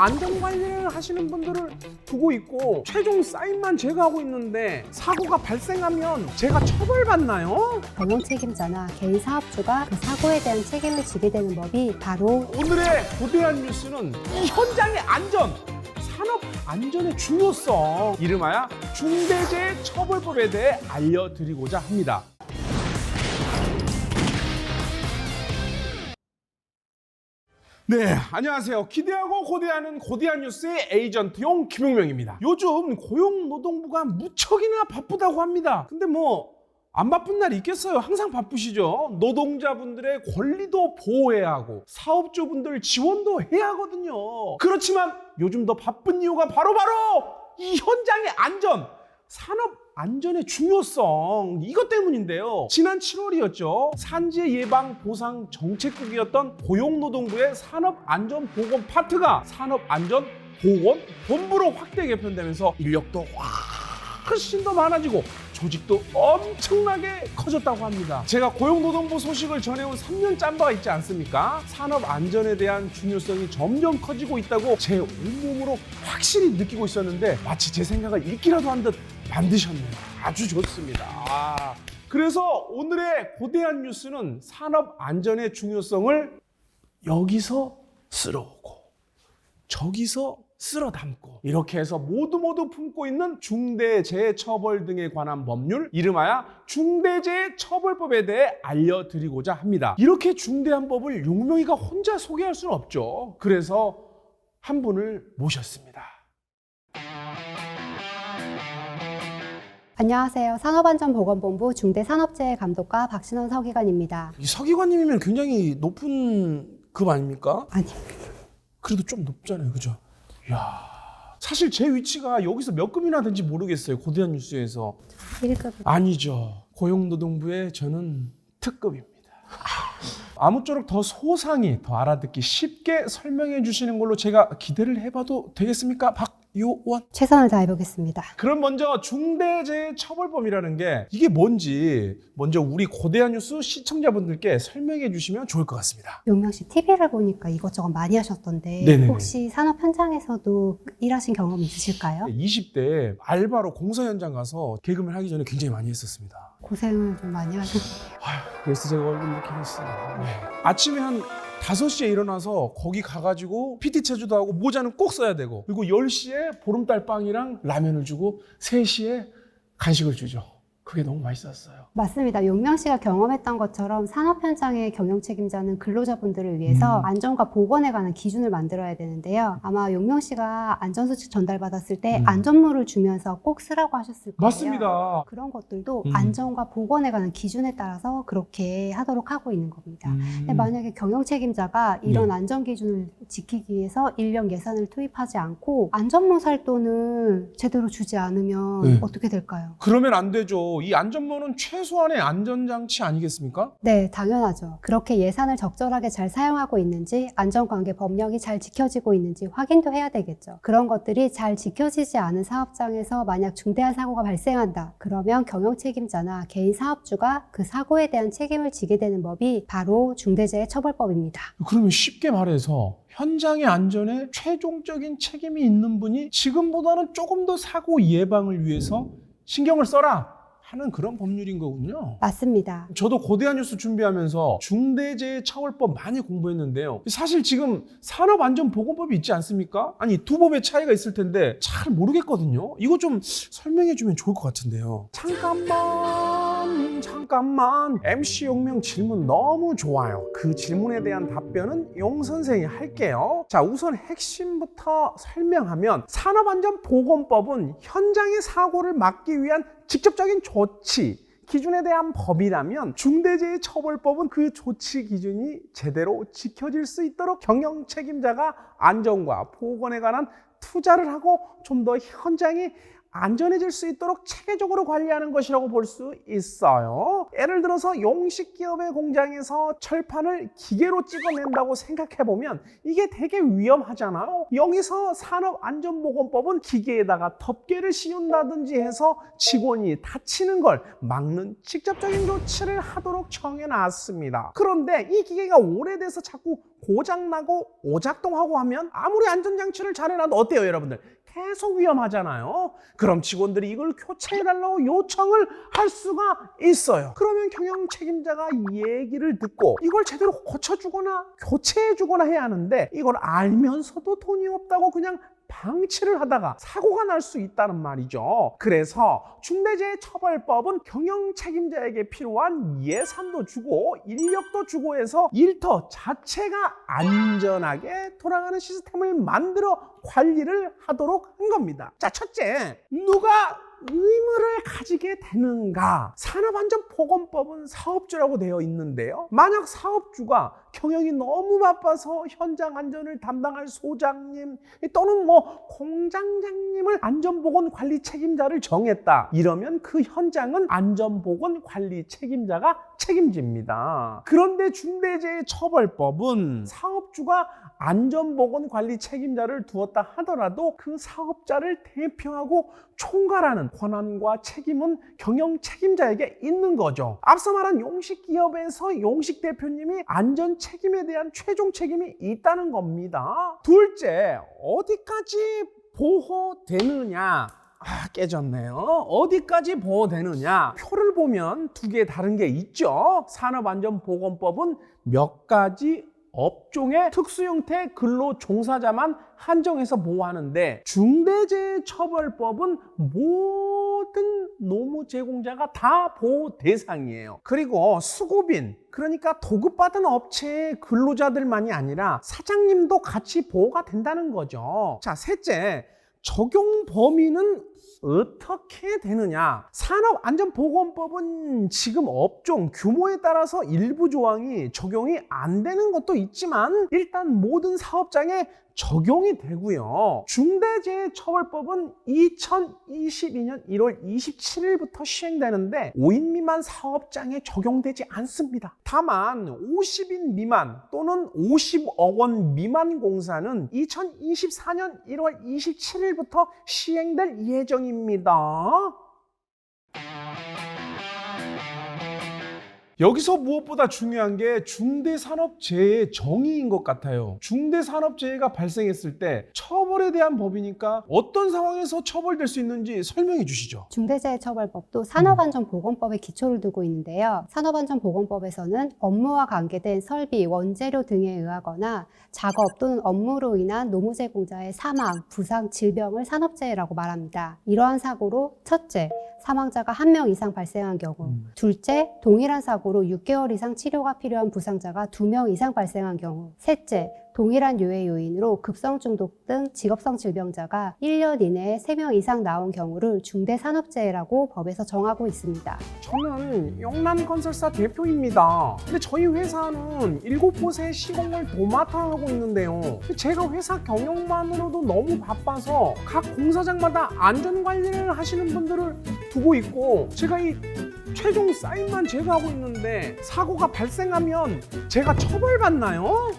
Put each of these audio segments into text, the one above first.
안전 관리를 하시는 분들을 두고 있고 최종 사인만 제가 하고 있는데 사고가 발생하면 제가 처벌받나요? 경영 책임자나 개인 사업주가 그 사고에 대한 책임을 지게 되는 법이 바로 오늘의 거대한 뉴스는 이 현장의 안전, 산업 안전의 중요성, 이름하여 중대재해처벌법에 대해 알려드리고자 합니다. 네, 안녕하세요. 기대하고 고대하는 고대한 뉴스의 에이전트 용 김용명입니다. 요즘 고용노동부가 무척이나 바쁘다고 합니다. 근데 뭐 안 바쁜 날이 있겠어요. 항상 바쁘시죠. 노동자분들의 권리도 보호해야 하고 사업주분들 지원도 해야 하거든요. 그렇지만 요즘 더 바쁜 이유가 바로바로 이 현장의 안전, 산업 안전의 중요성 이것 때문인데요. 지난 7월이었죠. 산재 예방 보상 정책국이었던 고용노동부의 산업안전보건 파트가 산업안전보건 본부로 확대 개편되면서 인력도 훨씬 더 많아지고 조직도 엄청나게 커졌다고 합니다. 제가 고용노동부 소식을 전해온 3년 짬바가 있지 않습니까? 산업 안전에 대한 중요성이 점점 커지고 있다고 제 온몸으로 확실히 느끼고 있었는데 마치 제 생각을 읽기라도 한 듯 만드셨네요. 아주 좋습니다. 아, 그래서 오늘의 고대한 뉴스는 산업 안전의 중요성을 여기서 쓸어오고 저기서 쓸어 담고 이렇게 해서 모두 모두 품고 있는 중대재해 처벌 등에 관한 법률 이름하여 중대재해 처벌법에 대해 알려드리고자 합니다. 이렇게 중대한 법을 용명이가 혼자 소개할 수는 없죠. 그래서 한 분을 모셨습니다. 안녕하세요. 산업안전보건본부 중대산업재해 감독과 박신원 서기관입니다. 이 서기관님이면 굉장히 높은 급 아닙니까? 아니, 그래도 좀 높잖아요, 그죠? 이야. 사실 제 위치가 여기서 몇 급이나 된지 모르겠어요. 고대한 뉴스에서. 1급 아니죠. 고용노동부의 저는 특급입니다. 아무쪼록 더 소상히 더 알아듣기 쉽게 설명해 주시는 걸로 제가 기대를 해봐도 되겠습니까? 박 요원. 최선을 다해 보겠습니다. 그럼 먼저 중대재해처벌법이라는 게 이게 뭔지 먼저 우리 고대한 뉴스 시청자분들께 설명해 주시면 좋을 것 같습니다. 용명 씨 TV를 보니까 이것저것 많이 하셨던데 네네네. 혹시 산업 현장에서도 일하신 경험 있으실까요? 20대 알바로 공사 현장 가서 개그맨 하기 전에 굉장히 많이 했었습니다. 고생을 좀 많이 하셨네요. 아휴, 그래서 제가 얼굴 이렇게 했어요. 네. 아침에 한 5시에 일어나서 거기 가가지고 PT 체조도 하고 모자는 꼭 써야 되고 그리고 10시에 보름달 빵이랑 라면을 주고 3시에 간식을 주죠. 그게 너무 맛있었어요. 맞습니다. 용명 씨가 경험했던 것처럼 산업 현장의 경영 책임자는 근로자분들을 위해서 음. 안전과 보건에 관한 기준을 만들어야 되는데요. 아마 용명 씨가 안전수칙 전달받았을 때 음. 안전모를 주면서 꼭 쓰라고 하셨을 거예요. 맞습니다. 그런 것들도 음. 안전과 보건에 관한 기준에 따라서 그렇게 하도록 하고 있는 겁니다. 음. 근데 만약에 경영 책임자가 이런 네. 안전 기준을 지키기 위해서 인력 예산을 투입하지 않고 안전모 살돈을 제대로 주지 않으면 네. 어떻게 될까요? 그러면 안 되죠. 이 안전모는 최소한의 안전장치 아니겠습니까? 네, 당연하죠. 그렇게 예산을 적절하게 잘 사용하고 있는지, 안전관계 법령이 잘 지켜지고 있는지 확인도 해야 되겠죠. 그런 것들이 잘 지켜지지 않은 사업장에서 만약 중대한 사고가 발생한다. 그러면 경영 책임자나 개인 사업주가 그 사고에 대한 책임을 지게 되는 법이 바로 중대재해처벌법입니다. 그러면 쉽게 말해서 현장의 안전에 최종적인 책임이 있는 분이 지금보다는 조금 더 사고 예방을 위해서 신경을 써라 하는 그런 법률인 거군요. 맞습니다. 저도 고대한 뉴스 준비하면서 중대재해처벌법 많이 공부했는데요. 사실 지금 산업안전보건법이 있지 않습니까? 아니 두 법의 차이가 있을 텐데 잘 모르겠거든요. 이거 좀 설명해 주면 좋을 것 같은데요. 잠깐만 잠깐만 MC 용명 질문 너무 좋아요. 그 질문에 대한 답변은 용 선생이 할게요. 자 우선 핵심부터 설명하면 산업안전보건법은 현장의 사고를 막기 위한 직접적인 조치 기준에 대한 법이라면 중대재해 처벌법은 그 조치 기준이 제대로 지켜질 수 있도록 경영 책임자가 안전과 보건에 관한 투자를 하고 좀 더 현장의 안전해질 수 있도록 체계적으로 관리하는 것이라고 볼 수 있어요. 예를 들어서 용식 기업의 공장에서 철판을 기계로 찍어낸다고 생각해 보면 이게 되게 위험하잖아요. 여기서 산업안전보건법은 기계에다가 덮개를 씌운다든지 해서 직원이 다치는 걸 막는 직접적인 조치를 하도록 정해놨습니다. 그런데 이 기계가 오래돼서 자꾸 고장나고 오작동하고 하면 아무리 안전장치를 잘해놔도 어때요, 여러분들? 계속 위험하잖아요. 그럼 직원들이 이걸 교체해달라고 요청을 할 수가 있어요. 그러면 경영 책임자가 얘기를 듣고 이걸 제대로 고쳐주거나 교체해주거나 해야 하는데 이걸 알면서도 돈이 없다고 그냥 방치를 하다가 사고가 날 수 있다는 말이죠. 그래서 중대재해처벌법은 경영 책임자에게 필요한 예산도 주고 인력도 주고 해서 일터 자체가 안전하게 돌아가는 시스템을 만들어 관리를 하도록 한 겁니다. 자, 첫째, 누가 의무를 가지게 되는가? 산업안전보건법은 사업주라고 되어 있는데요. 만약 사업주가 경영이 너무 바빠서 현장 안전을 담당할 소장님 또는 뭐 공장장님을 안전보건 관리 책임자를 정했다. 이러면 그 현장은 안전보건 관리 책임자가 책임집니다. 그런데 중대재해 처벌법은 사업주가 안전보건 관리 책임자를 두었다 하더라도 그 사업자를 대표하고 총괄하는 권한과 책임은 경영 책임자에게 있는 거죠. 앞서 말한 용식 기업에서 용식 대표님이 안전 책임에 대한 최종 책임이 있다는 겁니다. 둘째, 어디까지 보호되느냐? 아, 깨졌네요. 어디까지 보호되느냐? 표를 보면 두 개 다른 게 있죠. 산업안전보건법은 몇 가지 업종의 특수형태 근로 종사자만 한정해서 보호하는데 중대재해처벌법은 모든 노무 제공자가 다 보호 대상이에요. 그리고 수고빈 그러니까 도급받은 업체의 근로자들만이 아니라 사장님도 같이 보호가 된다는 거죠. 자, 셋째. 적용 범위는 어떻게 되느냐? 산업안전보건법은 지금 업종 규모에 따라서 일부 조항이 적용이 안 되는 것도 있지만 일단 모든 사업장에 적용이 되고요. 중대재해처벌법은 2022년 1월 27일부터 시행되는데 5인 미만 사업장에 적용되지 않습니다. 다만 50인 미만 또는 50억 원 미만 공사는 2024년 1월 27일부터 시행될 예정입니다. 여기서 무엇보다 중요한 게 중대산업재해 정의인 것 같아요. 중대산업재해가 발생했을 때 처벌에 대한 법이니까 어떤 상황에서 처벌될 수 있는지 설명해 주시죠. 중대재해처벌법도 산업안전보건법에 기초를 두고 있는데요. 산업안전보건법에서는 업무와 관계된 설비, 원재료 등에 의하거나 작업 또는 업무로 인한 노무제공자의 사망, 부상, 질병을 산업재해라고 말합니다. 이러한 사고로 첫째, 사망자가 한 명 이상 발생한 경우, 음. 둘째, 동일한 사고로 6개월 이상 치료가 필요한 부상자가 두 명 이상 발생한 경우, 셋째, 동일한 유해 요인으로 급성 중독 등 직업성 질병자가 1년 이내에 3명 이상 나온 경우를 중대산업재해라고 법에서 정하고 있습니다. 저는 영남건설사 대표입니다. 근데 저희 회사는 일곱 곳의 시공을 도맡아 하고 있는데요. 제가 회사 경영만으로도 너무 바빠서 각 공사장마다 안전 관리를 하시는 분들을 두고 있고 제가 이 최종 사인만 제가 하고 있는데 사고가 발생하면 제가 처벌받나요?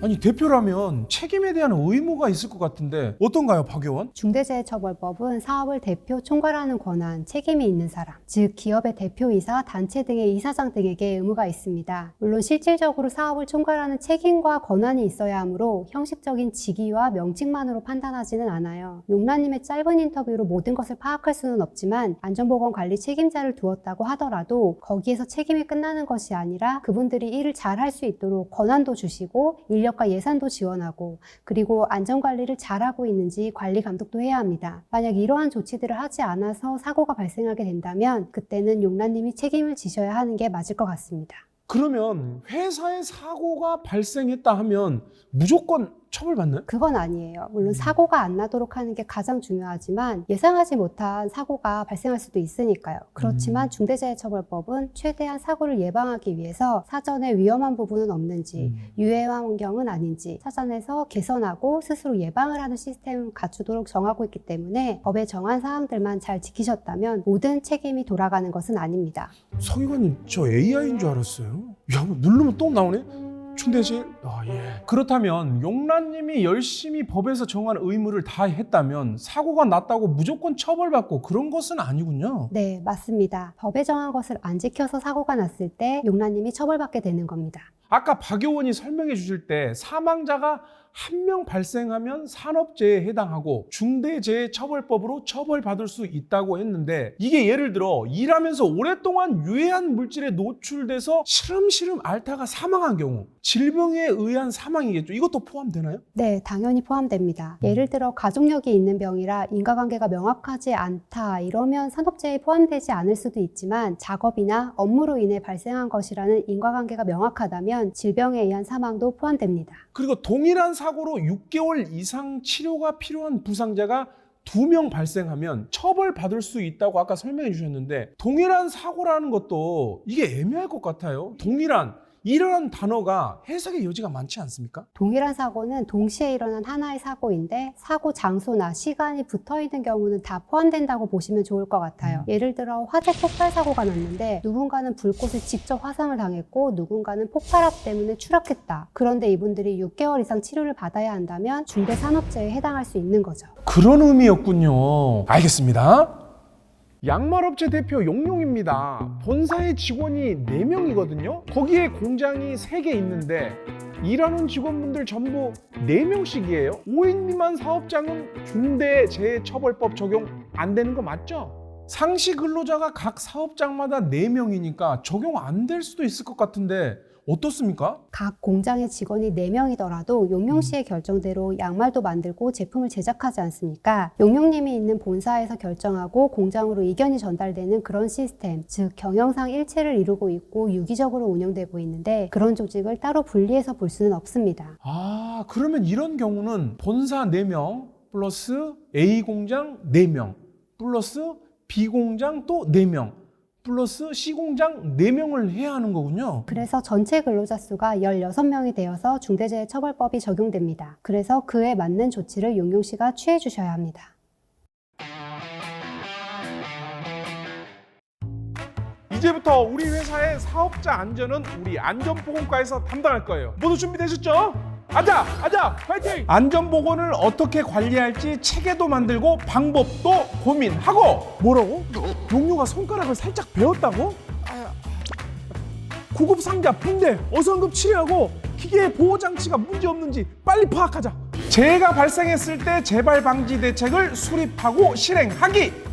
아니 대표라면 책임에 대한 의무가 있을 것 같은데 어떤가요, 박 의원? 중대재해처벌법은 사업을 대표 총괄하는 권한, 책임이 있는 사람, 즉 기업의 대표이사, 단체 등의 이사장 등에게 의무가 있습니다. 물론 실질적으로 사업을 총괄하는 책임과 권한이 있어야 하므로 형식적인 직위와 명칭만으로 판단하지는 않아요. 용라님의 짧은 인터뷰로 모든 것을 파악할 수는 없지만 안전보건 관리 책임자를 두었다고 하더라도 거기에서 책임이 끝나는 것이 아니라 그분들이 일을 잘 할 수 있도록 권한도 주시고 인력과 예산도 지원하고 그리고 안전관리를 잘하고 있는지 관리 감독도 해야 합니다. 만약 이러한 조치들을 하지 않아서 사고가 발생하게 된다면 그때는 용라님이 책임을 지셔야 하는 게 맞을 것 같습니다. 그러면 회사에 사고가 발생했다 하면 무조건 처벌받나요? 그건 아니에요. 물론 사고가 안 나도록 하는 게 가장 중요하지만 예상하지 못한 사고가 발생할 수도 있으니까요. 그렇지만 음. 중대재해처벌법은 최대한 사고를 예방하기 위해서 사전에 위험한 부분은 없는지 음. 유해한 환경은 아닌지 사전에서 개선하고 스스로 예방을 하는 시스템을 갖추도록 정하고 있기 때문에 법에 정한 사항들만 잘 지키셨다면 모든 책임이 돌아가는 것은 아닙니다. 서기관님 저 AI인 줄 알았어요. 야, 뭐 누르면 또 나오네. 충대질. 아 예. 그렇다면 용란님이 열심히 법에서 정한 의무를 다 했다면 사고가 났다고 무조건 처벌받고 그런 것은 아니군요. 네, 맞습니다. 법에 정한 것을 안 지켜서 사고가 났을 때 용라님이 처벌받게 되는 겁니다. 아까 박 의원이 설명해 주실 때 사망자가 한 명 발생하면 산업재해에 해당하고 중대재해처벌법으로 처벌받을 수 있다고 했는데 이게 예를 들어 일하면서 오랫동안 유해한 물질에 노출돼서 시름시름 앓다가 사망한 경우 질병에 의한 사망이겠죠. 이것도 포함되나요? 네, 당연히 포함됩니다. 예를 들어 가족력이 있는 병이라 인과관계가 명확하지 않다 이러면 산업재해에 포함되지 않을 수도 있지만 작업이나 업무로 인해 발생한 것이라는 인과관계가 명확하다면 질병에 의한 사망도 포함됩니다. 그리고 동일한 사고로 6개월 이상 치료가 필요한 부상자가 두 명 발생하면 처벌받을 수 있다고 아까 설명해 주셨는데 동일한 사고라는 것도 이게 애매할 것 같아요. 동일한 이런 단어가 해석의 여지가 많지 않습니까? 동일한 사고는 동시에 일어난 하나의 사고인데 사고 장소나 시간이 붙어 있는 경우는 다 포함된다고 보시면 좋을 것 같아요. 예를 들어 화재 폭발 사고가 났는데 누군가는 불꽃에 직접 화상을 당했고 누군가는 폭발압 때문에 추락했다. 그런데 이분들이 6개월 이상 치료를 받아야 한다면 중대 산업재해에 해당할 수 있는 거죠. 그런 의미였군요. 알겠습니다. 양말업체 대표 용용입니다. 본사의 직원이 4명이거든요. 거기에 공장이 3개 있는데 일하는 직원분들 전부 4명씩이에요. 5인 미만 사업장은 중대재해처벌법 적용 안 되는 거 맞죠? 상시 근로자가 각 사업장마다 4명이니까 적용 안 될 수도 있을 것 같은데 어떻습니까? 각 공장의 직원이 4명이더라도 용용 씨의 결정대로 양말도 만들고 제품을 제작하지 않습니까? 용용님이 있는 본사에서 결정하고 공장으로 의견이 전달되는 그런 시스템, 즉 경영상 일체를 이루고 있고 유기적으로 운영되고 있는데 그런 조직을 따로 분리해서 볼 수는 없습니다. 아, 그러면 이런 경우는 본사 4명 플러스 A 공장 4명 플러스 B 공장 또 4명 플러스 C 공장 4명을 해야 하는 거군요. 그래서 전체 근로자 수가 16명이 되어서 중대재해처벌법이 적용됩니다. 그래서 그에 맞는 조치를 용용 씨가 취해 주셔야 합니다. 이제부터 우리 회사의 사업자 안전은 우리 안전보건과에서 담당할 거예요. 모두 준비되셨죠? 앉아! 앉아! 파이팅! 안전보건을 어떻게 관리할지 체계도 만들고 방법도 고민하고 뭐라고? 용료가 손가락을 살짝 베었다고? 구급 상자, 붕대, 어성급 치료하고 기계 보호 장치가 문제 없는지 빨리 파악하자. 재해가 발생했을 때 재발 방지 대책을 수립하고 실행하기.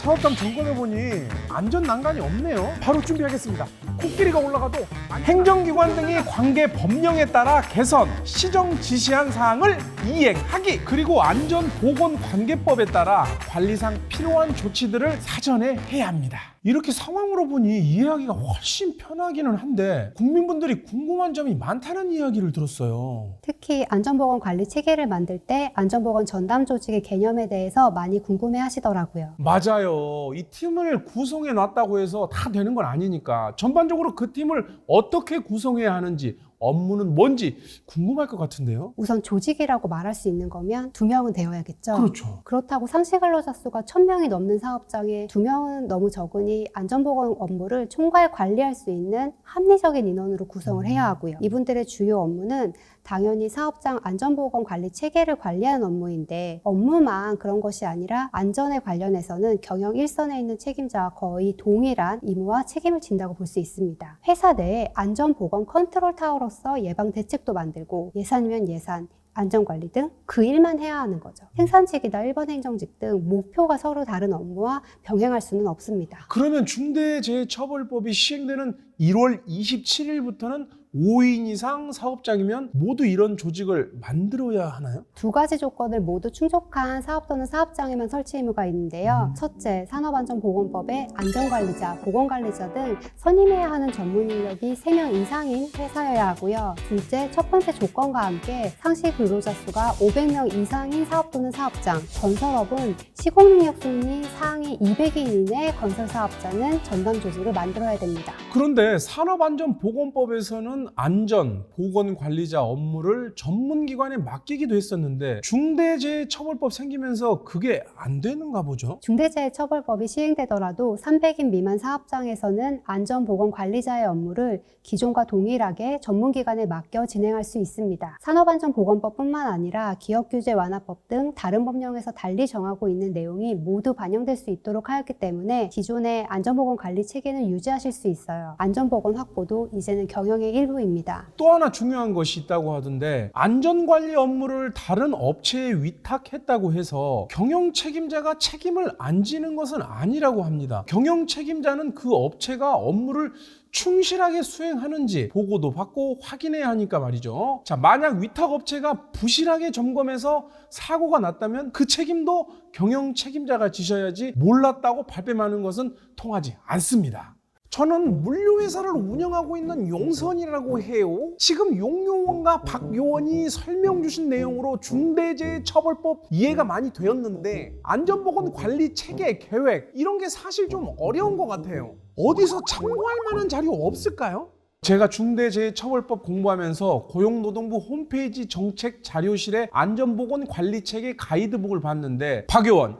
사업장 점검해 보니 안전 난간이 없네요. 바로 준비하겠습니다. 코끼리가 올라가도 행정기관 등이 관계 법령에 따라 개선, 시정 지시한 사항을 이행하기. 그리고 안전보건관계법에 따라 관리상 필요한 조치들을 사전에 해야 합니다. 이렇게 상황으로 보니 이해하기가 훨씬 편하기는 한데 국민분들이 궁금한 점이 많다는 이야기를 들었어요. 특히 안전보건 관리 체계를 만들 때 안전보건 전담 조직의 개념에 대해서 많이 궁금해 하시더라고요. 맞아요. 이 팀을 구성해 놨다고 해서 다 되는 건 아니니까 전반적으로 그 팀을 어떻게 구성해야 하는지 업무는 뭔지 궁금할 것 같은데요. 우선 조직이라고 말할 수 있는 거면 두 명은 되어야겠죠. 그렇죠. 그렇다고 상시 근로자 수가 1000명이 넘는 사업장에 두 명은 너무 적으니 안전보건 업무를 총괄 관리할 수 있는 합리적인 인원으로 구성을 해야 하고요. 이분들의 주요 업무는 당연히 사업장 안전보건 관리 체계를 관리하는 업무인데 업무만 그런 것이 아니라 안전에 관련해서는 경영 일선에 있는 책임자와 거의 동일한 임무와 책임을 진다고 볼 수 있습니다. 회사 내에 안전보건 컨트롤 타워로 서 예방 대책도 만들고 예산이면 예산, 안전관리 등 그 일만 해야 하는 거죠. 생산직이나 일반 행정직 등 목표가 서로 다른 업무와 병행할 수는 없습니다. 그러면 중대재해처벌법이 시행되는 1월 27일부터는 5인 이상 사업장이면 모두 이런 조직을 만들어야 하나요? 두 가지 조건을 모두 충족한 사업 또는 사업장에만 설치 의무가 있는데요. 음. 첫째, 산업안전보건법에 안전관리자, 보건관리자 등 선임해야 하는 전문 인력이 3명 이상인 회사여야 하고요. 둘째, 첫 번째 조건과 함께 상시 근로자 수가 500명 이상인 사업 또는 사업장, 건설업은 시공능력 순위 상위 200인 이내 건설 사업자는 전담 조직을 만들어야 됩니다. 그런데 산업안전보건법에서는 안전, 보건 관리자 업무를 전문 기관에 맡기기도 했었는데 중대재해처벌법 생기면서 그게 안 되는가 보죠? 중대재해처벌법이 시행되더라도 300인 미만 사업장에서는 안전보건 관리자의 업무를 기존과 동일하게 전문기관에 맡겨 진행할 수 있습니다. 산업안전보건법뿐만 아니라 기업규제 완화법 등 다른 법령에서 달리 정하고 있는 내용이 모두 반영될 수 있도록 하였기 때문에 기존의 안전보건 관리 체계는 유지하실 수 있어요. 안전보건 확보도 이제는 경영의 일부 입니다. 또 하나 중요한 것이 있다고 하던데 안전관리 업무를 다른 업체에 위탁했다고 해서 경영 책임자가 책임을 안 지는 것은 아니라고 합니다. 경영 책임자는 그 업체가 업무를 충실하게 수행하는지 보고도 받고 확인해야 하니까 말이죠. 자, 만약 위탁 업체가 부실하게 점검해서 사고가 났다면 그 책임도 경영 책임자가 지셔야지 몰랐다고 발뺌하는 것은 통하지 않습니다. 저는 물류회사를 운영하고 있는 용선이라고 해요. 지금 용요원과 박요원이 설명 주신 내용으로 중대재해처벌법 이해가 많이 되었는데 안전보건 관리 체계 계획 이런 게 사실 좀 어려운 것 같아요. 어디서 참고할 만한 자료 없을까요? 제가 중대재해처벌법 공부하면서 고용노동부 홈페이지 정책 자료실에 안전보건 관리 체계 가이드북을 봤는데 박 요원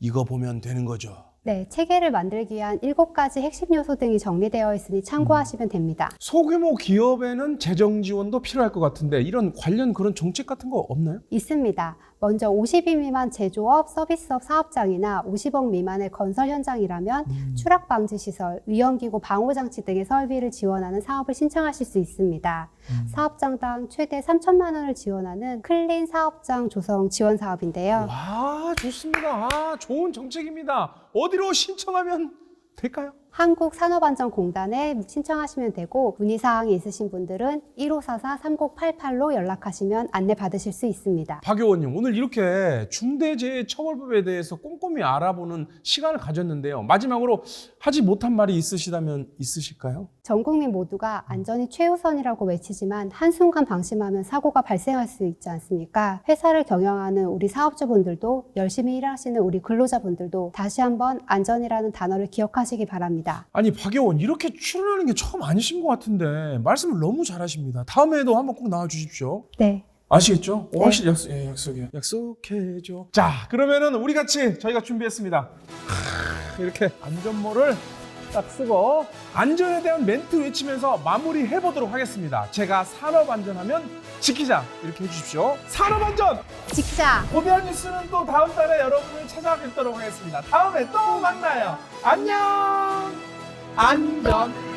이거 보면 되는 거죠. 네, 체계를 만들기 위한 7가지 핵심 요소 등이 정리되어 있으니 참고하시면 됩니다. 소규모 기업에는 재정 지원도 필요할 것 같은데 이런 관련 그런 정책 같은 거 없나요? 있습니다. 먼저 50인 미만 제조업, 서비스업 사업장이나 50억 미만의 건설 현장이라면 추락 방지 시설, 위험기구 방호 장치 등의 설비를 지원하는 사업을 신청하실 수 있습니다. 사업장당 최대 3천만 원을 지원하는 클린 사업장 조성 지원 사업인데요. 와 좋습니다. 아, 좋은 정책입니다. 어디로 신청하면 될까요? 한국산업안전공단에 신청하시면 되고 문의사항이 있으신 분들은 1544-3088로 연락하시면 안내 받으실 수 있습니다. 박 의원님 오늘 이렇게 중대재해처벌법에 대해서 꼼꼼히 알아보는 시간을 가졌는데요. 마지막으로 하지 못한 말이 있으시다면 있으실까요? 전 국민 모두가 안전이 최우선이라고 외치지만 한순간 방심하면 사고가 발생할 수 있지 않습니까? 회사를 경영하는 우리 사업주분들도 열심히 일하시는 우리 근로자분들도 다시 한번 안전이라는 단어를 기억하시기 바랍니다. 아니 박 의원 이렇게 출연하는 게 처음 아니신 것 같은데 말씀을 너무 잘하시니다. 다음에도 한번 꼭 나와 주십시오. 네. 아시겠죠? 오, 네. 확실히 약속, 예, 약속이요. 약속해줘. 자, 그러면은 우리 같이 저희가 준비했습니다. 하, 이렇게 안전모를 딱 쓰고 안전에 대한 멘트 외치면서 마무리 해 보도록 하겠습니다. 제가 산업 안전하면 지키자 이렇게 해주십시오. 산업 안전 지키자! 고대한 뉴스는 또 다음 달에 여러분을 찾아뵙도록 하겠습니다. 다음에 또 만나요. 안녕. 안전.